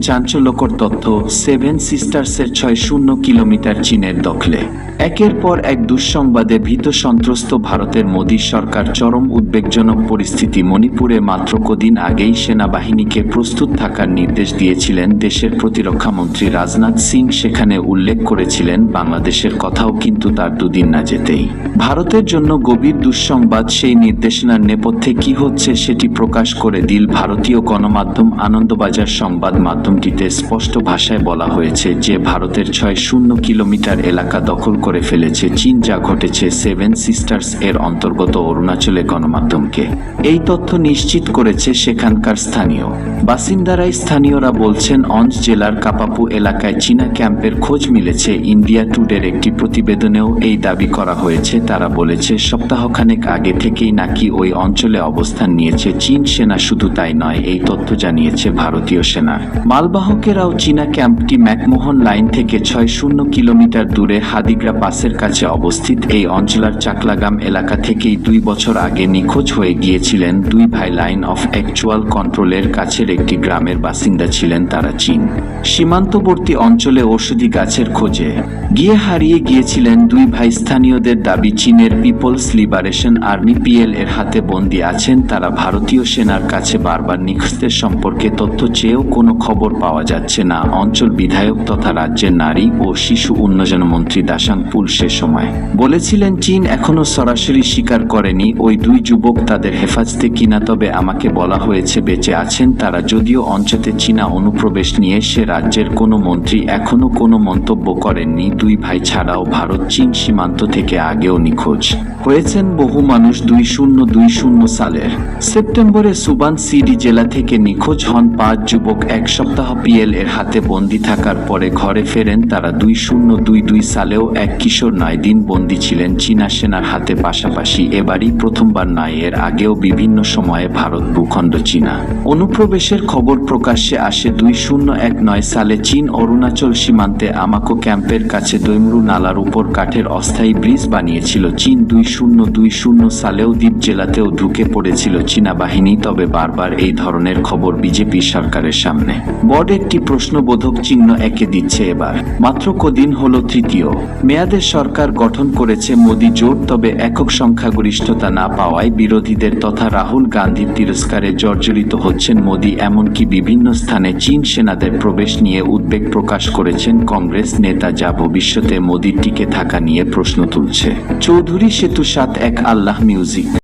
চাঞ্চল্যকর তথ্য সেভেন সিস্টার্সের ছয় শূন্য কিলোমিটার চীনের দখলে। একের পর এক দুঃসংবাদে ভীত সন্ত্রস্ত ভারতের মোদী সরকার চরম উদ্বেগজনক পরিস্থিতি মণিপুরে মাত্র কদিন আগেই সেনাবাহিনীকে প্রস্তুত থাকার নির্দেশ দিয়েছিলেন দেশের প্রতিরক্ষা মন্ত্রী রাজনাথ সিং। সেখানে উল্লেখ করেছিলেন, বাংলাদেশের কথাও কিন্তু তার দুদিন না যেতেই। ভারতের জন্য গভীর দুঃসংবাদ, সেই নির্দেশনার নেপথ্যে কি হচ্ছে সেটি প্রকাশ করে দিল ভারতীয় গণমাধ্যম আনন্দবাজার সংবাদ। মাধ্যমটিতে স্পষ্ট ভাষায় বলা হয়েছে যে ভারতের ছয় শূন্য কিলোমিটার এলাকা দখল করে ফেলেছে চীন, যা ঘটেছে সেভেন সিস্টার্স এর অন্তর্গত অরুণাচলে গণমাধ্যমকে। এই তথ্য নিশ্চিত করেছে সেখানকার স্থানীয়। বাসিন্দারাই স্থানীয়রা বলছেন, অঞ্জ জেলার কাপাপু এলাকায় চীনা ক্যাম্পের খোঁজ মিলেছে। ইন্ডিয়া টুডের একটি প্রতিবেদনেও এই দাবি করা হয়েছে। তারা বলেছে, সপ্তাহখানেক আগে থেকেই নাকি ওই অঞ্চলে অবস্থান নিয়েছে চীন সেনা, শুধু তাই নয়, এই তথ্য জানিয়েছে ভারতীয় সেনা। মালবাহকেরাও চীনা ক্যাম্পটি ম্যাকমোহন লাইন থেকে ছয় শূন্য কিলোমিটার দূরে হাদিগ্রা পাসের কাছে অবস্থিত এই অঞ্চলার চাকলাগাম এলাকা থেকেই দুই বছর আগে নিখোঁজ হয়ে গিয়েছিলেন দুই ভাই লাইন অফ অ্যাকচুয়াল কন্ট্রোলের কাছের একটি গ্রামের বাসিন্দা ছিলেন তারা চীন। সীমান্তবর্তী অঞ্চলে ওষুধি গাছের খোঁজে গিয়ে হারিয়ে গিয়েছিলেন দুই ভাই স্থানীয়দের দাবি, চীনের পিপলস লিবারেশন আর্মি পিএল এর হাতে বন্দী আছেন তারা। ভারতীয় সেনার কাছে বারবার নিখোঁজদের সম্পর্কে তথ্য চেয়েও কোনো খবর পাওয়া যাচ্ছে না। অঞ্চল বিধায়ক তথা রাজ্যের নারী ও শিশু উন্নয়ন মন্ত্রী দাসাং পুল সে সময় বলেছিলেন, চীন এখনও সরাসরি স্বীকার করেনি। ওই দুই যুবক তাদের হেফাজতে কিনা তবে আমাকে বলা হয়েছে, বেঁচে আছেন তারা। যদিও অঞ্চলে চীনা অনুপ্রবেশ নিয়ে সে রাজ্যের কোনো মন্ত্রী এখনও কোনো মন্তব্য করেননি দুই ভাই ছাড়াও ভারত, চীন সীমান্ত থেকে আগেও নিখোঁজ। হয়েছেন বহু মানুষ দুই শূন্য দুই শূন্য সালের। সেপ্টেম্বরে সুবান সিডি জেলা থেকে নিখোঁজ হন পাঁচ যুবক। এক সপ্তাহ পিএল এর হাতে বন্দী থাকার পরে ঘরে ফেরেন তারা দুই শূন্য দুই দুই সালেও এক কিশোর নয় দিন বন্দী ছিলেন চীনা সেনার হাতে পাশাপাশি। এবারই প্রথমবার নয় এর আগেও বিভিন্ন সময়ে ভারত ভূখণ্ড চীনা। অনুপ্রবেশের খবর প্রকাশ্যে আসে দুই শূন্য এক নয় সালে চীন, অরুণাচল সীমান্তে আমাকো ক্যাম্পের কাছে দৈমরু নালার উপর কাঠের অস্থায়ী ব্রিজ বানিয়েছিল। চীন দুই শূন্য দুই শূন্য সালেও দ্বীপ জেলাতেও ঢুকে পড়েছিল চীনা বাহিনী তবে বারবার এই ধরনের খবর বিজেপি সরকারের সামনে। বড় একটি প্রশ্নবোধক চিহ্ন একে দিচ্ছে এবার। মাত্র কদিন হলো তৃতীয়। মেয়াদের সরকার গঠন করেছে মোদী জোট, তবে একক সংখ্যাগরিষ্ঠতা না পাওয়ায় বিরোধীদের তথা রাহুল গান্ধীর তিরস্কারে জর্জরিত হচ্ছেন মোদী, এমনকি বিভিন্ন স্থানে চীন সেনাদের প্রবেশ নিয়ে উদ্বেগ প্রকাশ করেছেন কংগ্রেস নেতা যা ভবিষ্যতে মোদির টিকে থাকা নিয়ে প্রশ্ন তুলছে। চৌধুরী সেতু সাত এক আল্লাহ মিউজিক।